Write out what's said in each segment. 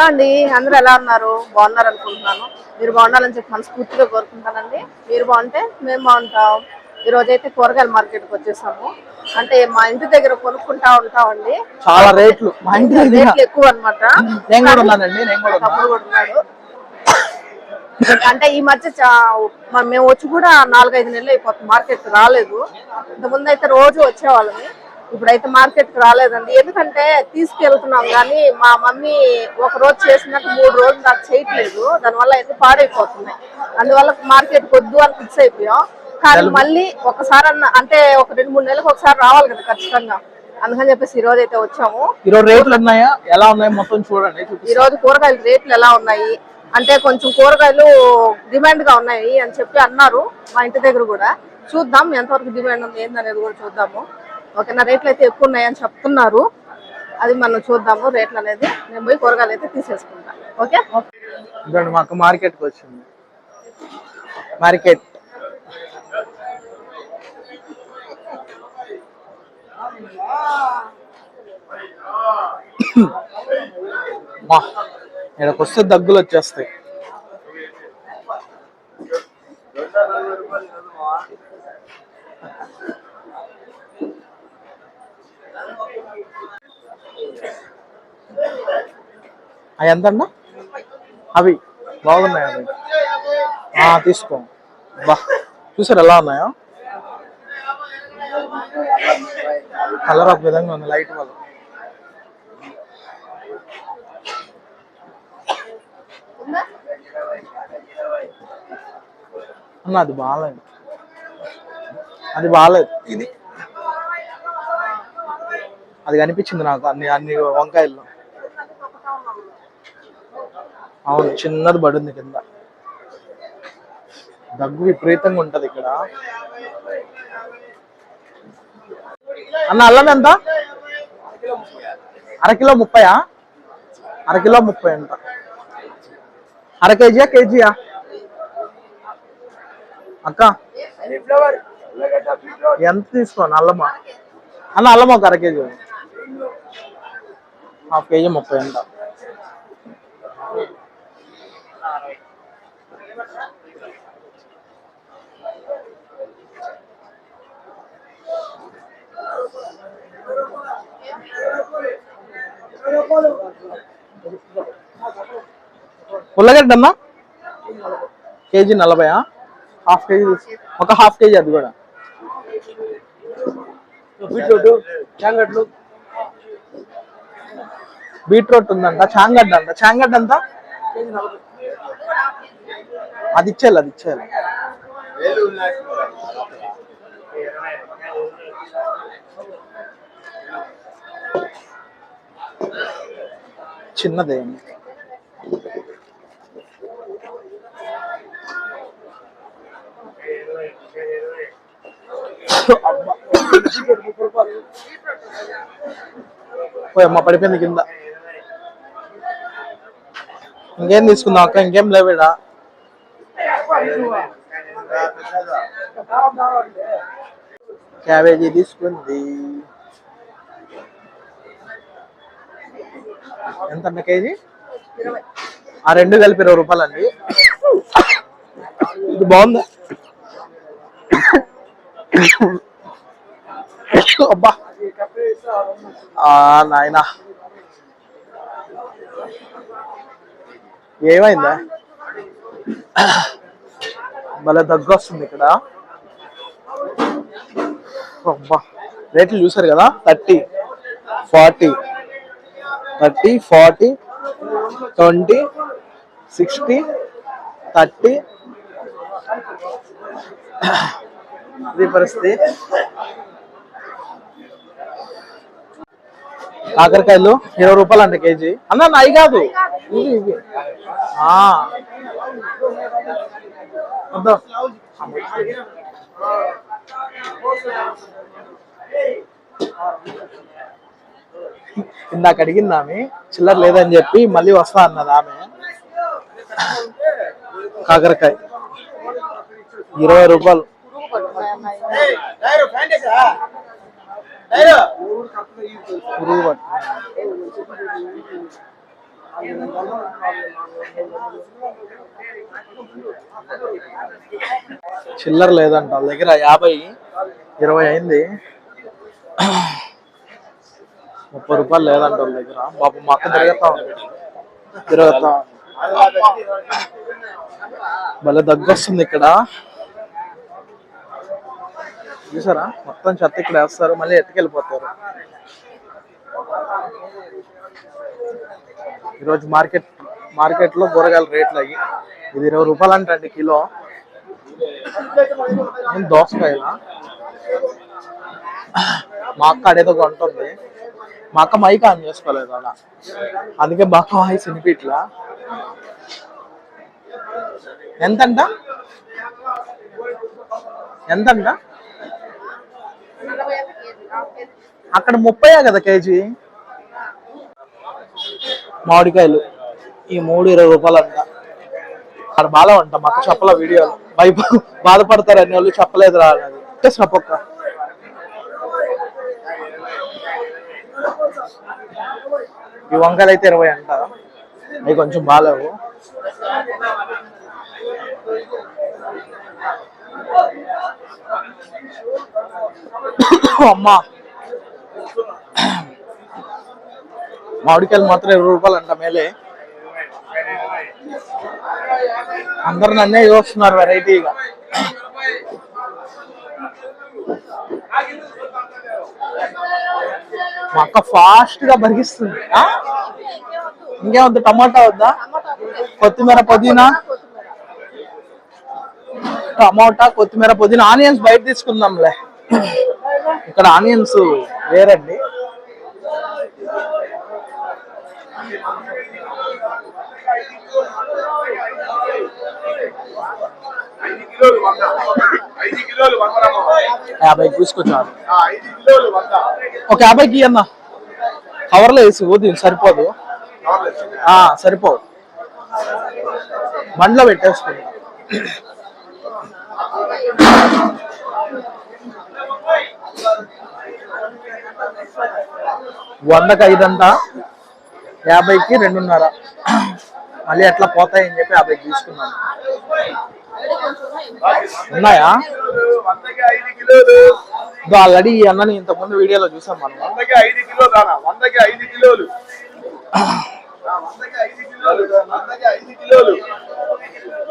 Hello అండి అందరూ ఎలా ఉన్నారు? బాగున్నారు అనుకుంటున్నాను. మీరు బాగుండాలని చెప్పి మనస్ఫూర్తిగా కోరుకుంటానండి. మీరు బాగుంటే మేము బాగుంటాం. ఈ రోజు అయితే కూరగాయల మార్కెట్కి వచ్చేసాము. అంటే మా ఇంటి దగ్గర కొనుక్కుంటా ఉంటామండి. చాలా రేట్లు. రేట్లు ఎక్కువ అనమాట కూడా. తమ్ముడు ఉన్నాడు. అంటే ఈ మధ్య మేము వచ్చి కూడా నాలుగైదు నెలలు అయిపోతుంది. మార్కెట్ రాలేదు. ఇంతకుముందు అయితే రోజు వచ్చేవాళ్ళని ఇప్పుడైతే మార్కెట్కి రాలేదండి. ఎందుకంటే తీసుకెళ్తున్నాం కానీ మా మమ్మీ ఒక రోజు చేసినట్టు మూడు రోజులు దాకా చేయట్లేదు. దానివల్ల అయితే పాడైపోతున్నాయి. అందువల్ల మార్కెట్ వద్దు అని ఫిక్స్ అయిపోయాం. కానీ మళ్ళీ ఒకసారి అన్న అంటే ఒక రెండు మూడు నెలలకు ఒకసారి రావాలి కదా ఖచ్చితంగా. అందుకని చెప్పేసి ఈ రోజు అయితే వచ్చాము. ఈరోజు రేట్లు ఉన్నాయా? ఎలా ఉన్నాయో? మొత్తం చూడండి. ఈ రోజు కూరగాయల రేట్లు ఎలా ఉన్నాయి? అంటే కొంచెం కూరగాయలు డిమాండ్గా ఉన్నాయి అని చెప్పి అన్నారు మా ఇంటి దగ్గర కూడా. చూద్దాం ఎంతవరకు డిమాండ్ ఉంది ఏందనేది కూడా చూద్దాము. ఓకేనా రేట్లు అయితే ఎక్కువ ఉన్నాయని చెప్తున్నారు. అది మనం చూద్దాము రేట్లు అనేది. నేను పోయి కూరగాయలు అయితే తీసేసుకుంటా. ఓకే? ఇదండి మాకు మార్కెట్కి వచ్చింది. మార్కెట్. ఇక్కడికి వస్తే దగ్గులు వచ్చేస్తాయి. అవి ఎంత అన్నా అవి. బాగున్నాయి అవి? తీసుకో. బా. చూసారు ఎలా ఉన్నాయో? కలర్ ఒక విధంగా ఉంది లైట్ వల్ల అన్న అది బాగాలేదు. అది బాగాలేదు. ఇది. అది కనిపించింది నాకు అన్ని అన్ని వంకాయల్లో. అవును చిన్నది పడింది కింద. దగ్గు విపరీతంగా ఉంటది ఇక్కడ. అన్న అల్లం ఎంత? అరకిలో ముప్పయా? అరకిలో ముప్పై అంట. అర కేజీయా కేజీయా? అక్క ఎంత తీసుకోను అల్లమా? అన్న అల్లం ఒక అర కేజీ. హాఫ్ కేజీ ముప్పై అంట. ఉల్లగడ్డ అమ్మా కేజీ నలభై హాఫ్ కేజీ ఒక హాఫ్ కేజీ అది కూడా. బీట్రూట్ ఉందంట చాంగడ్డ అంట. చాంగడ్డ అంతా అది ఇచ్చేయాలి అది ఇచ్చేయాలి. చిన్నదే అబ్బా. పోయి అమ్మ పడిపోయింది కింద. ఇంకేం తీసుకుందాం అక్క? ఇంకేం లేవేడా? క్యాబేజీ తీసుకుంది. ఎంత అన్న కేజీ? ఆ రెండు కలిపి ఇరవై రూపాయలండి. ఇది బాగుందా? అబ్బా. నాయనా. ఏమైందా? భలే దగ్గు వస్తుంది ఇక్కడ. అబ్బా. రేట్లు చూసారు కదా? Thirty forty. Thirty forty twenty sixty thirty. ఇది పరిస్థితి కాకరకాయలు ఇరవై రూపాయలు అంట కేజీ. అన్న నాయి కాదు. ఇందాక అడిగింది ఆమె చిల్లర లేదని చెప్పి మళ్ళీ వస్తా అన్నది ఆమె. కాకరకాయ. ఇరవై రూపాయలు. పురుగు చిల్లర లేదంట వాళ్ళ దగ్గర యాభై ఇరవై అయింది. ముప్పై రూపాయలు లేదంట వాళ్ళ దగ్గర. బాబు మా అక్క తిరగతా ఉంది. తిరగతా ఉంది. భలే దగ్గొస్తుంది ఇక్కడ. చూసారా? మొత్తం చెత్త ఇక్కడ వేస్తారు మళ్ళీ ఎత్తుకెళ్ళిపోతారు. ఈరోజు మార్కెట్ మార్కెట్లో కూరగాయల రేట్లు అయ్యి ఇది ఇరవై రూపాయలు అంటండి కిలో. దోసకాయల మా అక్క అడేదో కొంటుంది. మా అక్క మైక్ ఆన్ చేసుకోలేదు అలా. అందుకే బాగా వాయిస్ వినిపిట్లా ఎంతంట? ఎంతంట? అక్కడ ముప్పై కదా కేజీ? మామిడికాయలు. ఈ మూడు ఇరవై రూపాయలు అంట అక్కడ బాగా అంట మాకు చెప్పల వీడియోలు భయప బాధపడతారు అన్ని వాళ్ళు చెప్పలేదు రా అన్నది. ఈ వంకాయలు అయితే ఇరవై అంట. అవి కొంచెం బాగాలేవు. అమ్మా. మామిడికాయలు మాత్రం ఇరవై రూపాయలు అంట మేలే. అందరు నన్నే చూస్తున్నారు వెరైటీగా మా అక్క ఫాస్ట్గా బరిగిస్తుంది ఇంకేమద్దు టమాటా వద్దా? కొత్తిమీర పుదీనా? టమాటా కొత్తిమీర పుదీనా ఆనియన్స్ బయట తీసుకుందాంలే. ఇక్కడ ఆనియన్స్ వేరండి. కిలోలు వంద. ఐదు కిలోలు వంద రమ్మ. యాభై ఐదు కిలోలు వంద. ఒక యాభైకి అన్న కవర్లో వేసి ఊది సరిపోదు. సరిపోదు బండ్లో పెట్టేసుకుంటా వందకి ఐదంట యాభైకి రెండున్నర. మళ్ళీ ఎట్లా పోతాయని చెప్పి యాభైకి తీసుకున్నాను ఉన్నాయా? ఆల్రెడీ ఈ అన్నని ఇంతకుముందు వీడియోలో చూసాం మనం. వందకి ఐదు కిలోలు అన్న వందకి ఐదు కిలోలు. ఆ, వందకి ఐదు కిలోలు. వందకి ఐదు కిలోలు.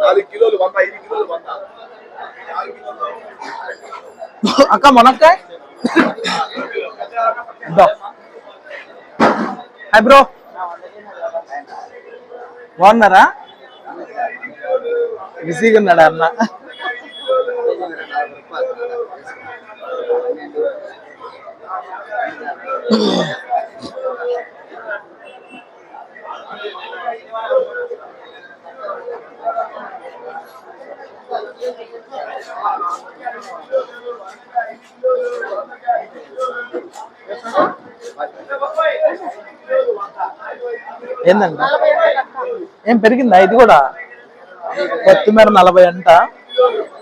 నాలుగు కిలోలు వంద ఐదు కిలోలు వంద. అక్క మునక్కాయ. Hi bro. బాగున్నారా? బిజీగా ఉన్నాడు అన్న? ఏందండి? ఏం పెరిగిందా? ఇది కూడా? కొత్తిమీర నలభై అంట.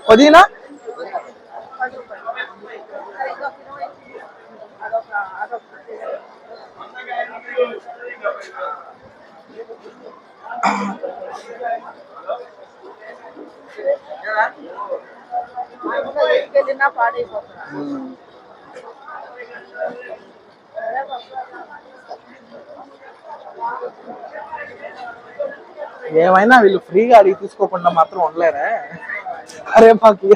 పుదీనా? పాడైపోతున్నా ఏమైనా వీళ్ళు ఫ్రీగా అడిగి తీసుకోకుండా మాత్రం ఉండలేరే. అరే మాకు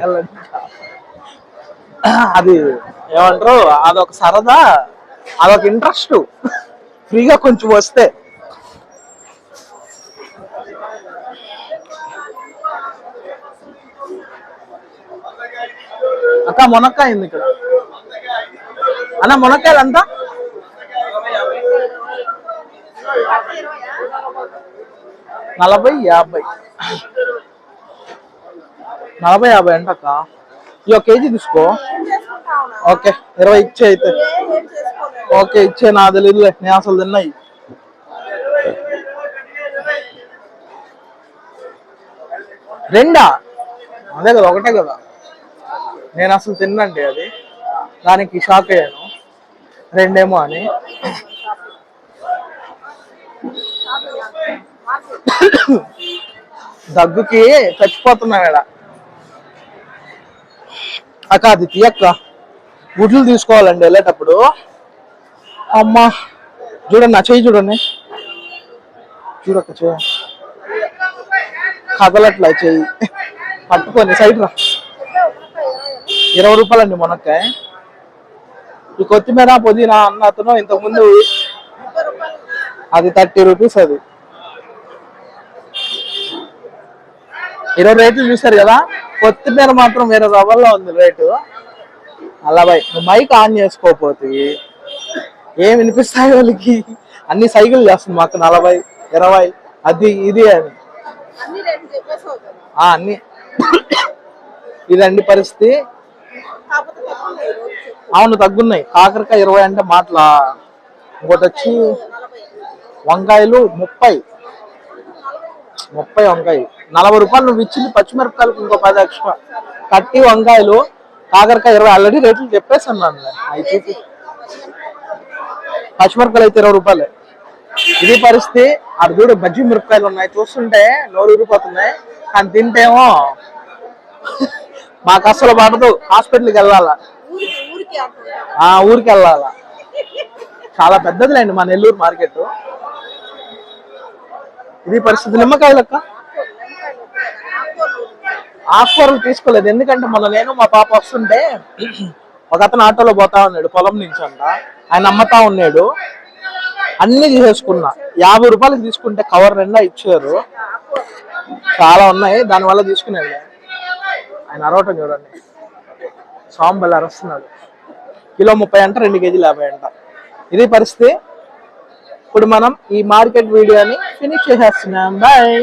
అది ఏమంటారు? అదొక సరదా అదొక ఇంట్రెస్ట్ ఫ్రీగా కొంచెం వస్తే. అక్క మునక్కాయ ఉంది ఇక్కడ. అన్న మునక్కాయలు అంతా నలభై యాభై. నలభై యాభై అంట అక్క ఇక కేజీ తీసుకో. ఓకే ఇరవై ఇచ్చే అయితే. ఓకే ఇచ్చే నా తెలియదులే నేను అసలు తిన్నాయి. రెండా? అదే కదా ఒకటే కదా. నేను అసలు తిన్నండి అది. దానికి షాక్ అయ్యాను. రెండేమో అని. దగ్గుకి చచ్చిపోతున్నా ఇక్కడ అక్క అది తీయక్క గుడ్లు తీసుకోవాలండి వెళ్ళేటప్పుడు. అమ్మా చూడండి నా చెయ్యి చూడండి. చూడక్క చెయ్యి కదలట్లా చెయ్యి. పట్టుకొని సైడ్ రా. ఇరవై రూపాయలండి మునక్కాయ. ఈ కొత్తిమీర పుదీనా అన్న అతను ఇంతకుముందు అది థర్టీ రూపీస్ అది. ఇరవై రేట్లు చూసారు కదా కొత్తిమీర మాత్రం వేరే రవ్వల్లో ఉంది రేటు. అలా బై నువ్వు మైక్ ఆన్ చేసుకోకపోతే ఏం వినిపిస్తాయి వాళ్ళకి? అన్ని సైకిల్ చేస్తుంది మాకు నలభై ఇరవై అది ఇది అని. అన్ని ఇదండి పరిస్థితి. అవును తగ్గున్నాయి. కాకరకాయ ఇరవై అంటే మాటలా ఇంకోటి వచ్చి వంకాయలు ముప్పై. ముప్పై వంకాయ నలభై రూపాయలు నువ్వు ఇచ్చింది పచ్చిమిరపకాయలకు ఇంకో పది ఎక్స్ట్రా. కట్టి వంకాయలు కాకరకాయ ఇరవై ఆల్రెడీ రేట్లు చెప్పేసాను నన్ను అవి చూపి పచ్చిమిరపకాయలు అయితే ఇరవై రూపాయలు. ఇది పరిస్థితి. అటు చూడు బజ్జీ మిరపకాయలు ఉన్నాయి. చూస్తుంటే నోరు ఊరిపోతున్నాయి. కానీ తింటేమో మాకు అసలు పడదు. హాస్పిటల్కి వెళ్ళాలా? ఆ ఊరికి వెళ్ళాలా? చాలా పెద్దదిలేండి మా నెల్లూరు మార్కెట్. ఇది పరిస్థితి. నిమ్మకాయలక్క ఆకుకూరలు తీసుకోలేదు. ఎందుకంటే మొన్న నేను మా పాప వస్తుంటే ఒక అతను ఆటోలో పోతా ఉన్నాడు పొలం నుంచి అంట. ఆయన అమ్మతా ఉన్నాడు. అన్ని తీసేసుకున్నా. యాభై రూపాయలకి తీసుకుంటే కవర్ నిండా ఇచ్చారు. చాలా ఉన్నాయి. దానివల్ల తీసుకునేది ఆయన అరవటం చూడండి. సాంబల్ అరుస్తున్నాడు. కిలో ముప్పై అంట రెండు కేజీలు యాభై అంట. ఇది పరిస్థితి. ఇప్పుడు మనం ఈ మార్కెట్ వీడియోని ఫినిష్ చేసేస్తున్నాం. బాయ్